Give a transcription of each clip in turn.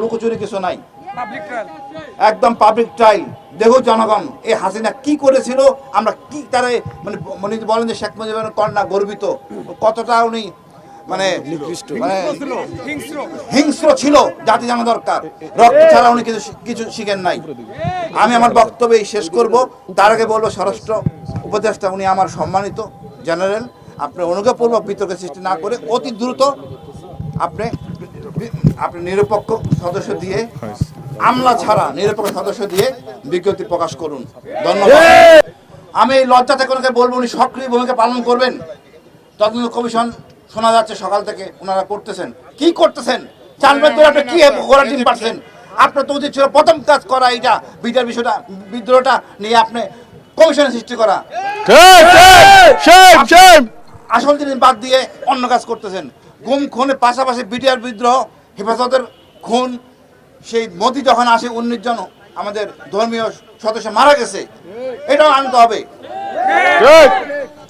লুকোচুরি কিছু নাই। একদম পাবলিক ট্রায়াল দেখো জনগণ এই হাসিনা কি করেছিল? আমরা কি তারে মানে উনি বলেন যে শেখ মুজিবের কন্যা গর্বিত। কতটা উনি মানে মানে হিংস্র হিংস্র। ছিল জাতি জানা দরকার। রক্ত ছাড়া উনি কিছু কিছু শিখেন নাই। আমি আমার বক্তব্য শেষ করব। তার আগে বলব স্বরাষ্ট্র উপদেষ্টা উনি আমার সম্মানিত জেনারেল। আপনি অনুজ্ঞাপূর্বক বিতর্কের সৃষ্টি না করে অতি দ্রুত আপনি আপনি নিরপেক্ষ সদস্য দিয়ে আমলা ছাড়া নিরপেক্ষ সদস্য দিয়ে বিজ্ঞপ্তি প্রকাশ করুন। ধন্যবাদ। আমি এই লজ্জা থেকে ওনাকে বলব উনি সক্রিয় ভূমিকা পালন করবেন। তদন্ত কমিশন শোনা যাচ্ছে সকাল থেকে ওনারা করতেছেন। কি করতেছেন? চানবেন তো আপনি কি পাচ্ছেন আপনার তো উচিত ছিল প্রথম কাজ করা এটা বিচার বিষয়টা বিদ্রোহটা নিয়ে আপনি কমিশন সৃষ্টি করা। আসল জিনিস বাদ দিয়ে অন্য কাজ করতেছেন। গুম খুনের পাশাপাশি বিটিআর বিদ্রোহ হেফাজতের খুন সেই মোদি যখন আসে উনিশ জন আমাদের ধর্মীয় সদস্য মারা গেছে। এটাও আনতে হবে।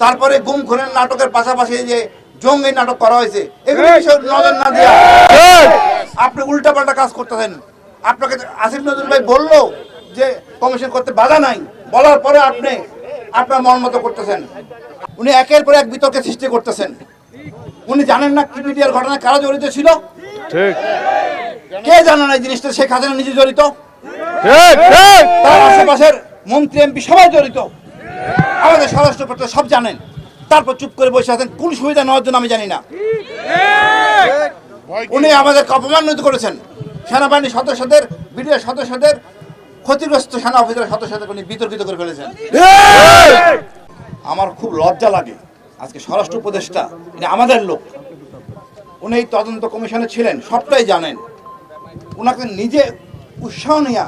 তারপরে গুম খুনের নাটকের পাশাপাশি যে জঙ্গি নাটক করা হয়েছে এগুলো নজর না দিয়া। ঠিক। আপনি উল্টাপাল্টা কাজ করতেছেন। আপনাকে আসিফ নজরুল ভাই বলল যে কমিশন করতে বাধা নাই। বলার পরে আপনি আপনার মন মতো করতেছেন। উনি একের পর এক বিতর্কের সৃষ্টি করতেছেন। উনি জানেন না কি মিডিয়ার ঘটনায় কারা জড়িত ছিল? ঠিক। কে জানে না এই জিনিসটা? শেখ হাসিনা নিজে জড়িত? ঠিক ঠিক। তার আশেপাশের মন্ত্রী এমপি সবাই জড়িত। আমাদের স্বরাষ্ট্র সব জানেন। তারপর চুপ করে বসে আছেন। কোন সুবিধা নেওয়ার জন্য আমি জানি না। উনি আমাদেরকে অপমানিত করেছেন। সেনাবাহিনীর সদস্যদের বিডিআর সদস্যদের ক্ষতিগ্রস্ত সেনা অফিসারের সদস্যদের উনি বিতর্কিত করে ফেলেছেন। আমার খুব লজ্জা লাগে। আজকে স্বরাষ্ট্র উপদেষ্টা, ইনি আমাদের লোক। উনি তদন্ত কমিশনে ছিলেন, সবটাই জানেন। ওনাকে নিজে উৎসাহ নেওয়া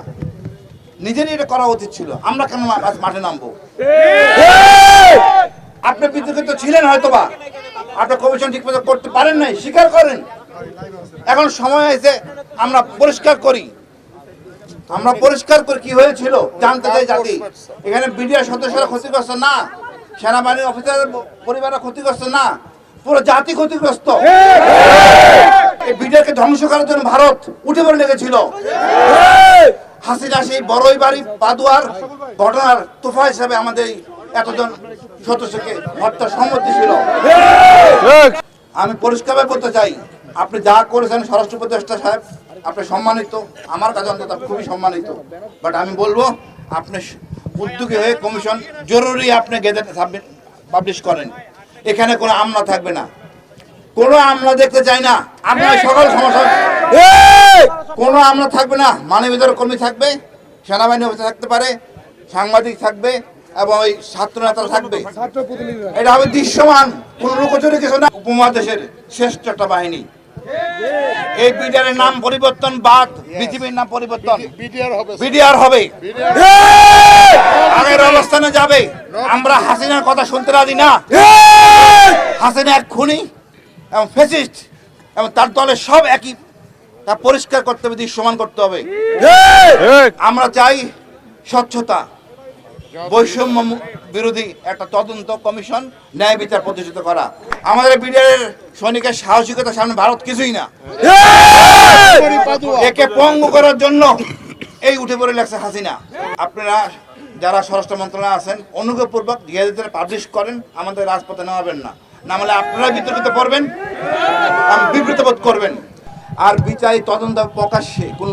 নিজেরই এটা করা উচিত ছিল। আমরা কেন মাঠে নামবো? আপনি বিতর্কিত ছিলেন হয়তোবা। আপনি কমিশন ঠিক মতো করতে পারেন নাই, স্বীকার করেন। এখন সময় এসে আমরা পরিষ্কার করি। আমরা পরিষ্কার করে, কি হয়েছিল জানতে চাই জাতি। এখানে বিডিআর সদস্যরা ক্ষতিগ্রস্ত না। সেনাবাহিনীর অফিসারের পরিবাররা ক্ষতিগ্রস্ত না, পুরো জাতি ক্ষতিগ্রস্ত। এই ধ্বংস করার জন্য ভারত উঠে পড়ে লেগেছিল। হাসিনা সেই বড়ই বাড়ি পাদুয়ার ঘটনার তোফা হিসাবে আমাদের এতজন সদস্যকে হত্যা সম্মতি ছিল আমি পরিষ্কারভাবে বলতে চাই, আপনি যা করেছেন স্বরাষ্ট্র উপদেষ্টা সাহেব, আপনি সম্মানিত। আমার কাছে অন্তত খুবই সম্মানিত। বাট আমি বলব, আপনি উদ্যোগী হয়ে কমিশন জরুরি আপনি গেজেট পাবলিশ করেন। এখানে কোনো আমলা থাকবে না। কোনো আমলা দেখতে চাই না। আপনার সকল সমস্যা কোনো আমলা থাকবে না। মানবাধিকার কর্মী থাকবে সেনাবাহিনী অফিসার থাকতে পারে সাংবাদিক থাকবে এবং ওই ছাত্র নেতারা থাকবে। এটা হবে দৃশ্যমান। কোন লুকোচুরি কিছু না। উপমহাদেশের শ্রেষ্ঠ একটা বাহিনী। এই বিডিআর নাম পরিবর্তন বাদ পৃথিবীর নাম পরিবর্তন। বিডিআর হবে। আগের অবস্থানে যাবে। আমরা হাসিনার কথা শুনতে রাজি না। হাসিনা এক খুনি এবং ফেসিস্ট এবং তার দলের সব একই। তা পরিষ্কার করতে হবে সমান করতে হবে। আমরা চাই স্বচ্ছতা। বৈষম্য বিরোধী একটা তদন্ত কমিশন ন্যায় বিচার প্রতিষ্ঠিত করা। আমাদের বিডিআরের সৈনিকের সাহসিকতার সামনে ভারত কিছুই না। একে পঙ্গু করার জন্য এই উঠে পড়ে লাগছে হাসিনা। আপনারা যারা স্বরাষ্ট্র মন্ত্রণালয়ে আছেন অনুগ্রহপূর্বক গেজেটে পাবলিশ করেন আমাদের রাজপথে নেওয়াবেন না। না হলে আপনারা বিতর্কিত করবেন বিবৃত বোধ করবেন। আর বিচারিক তদন্ত প্রকাশ্যে কোন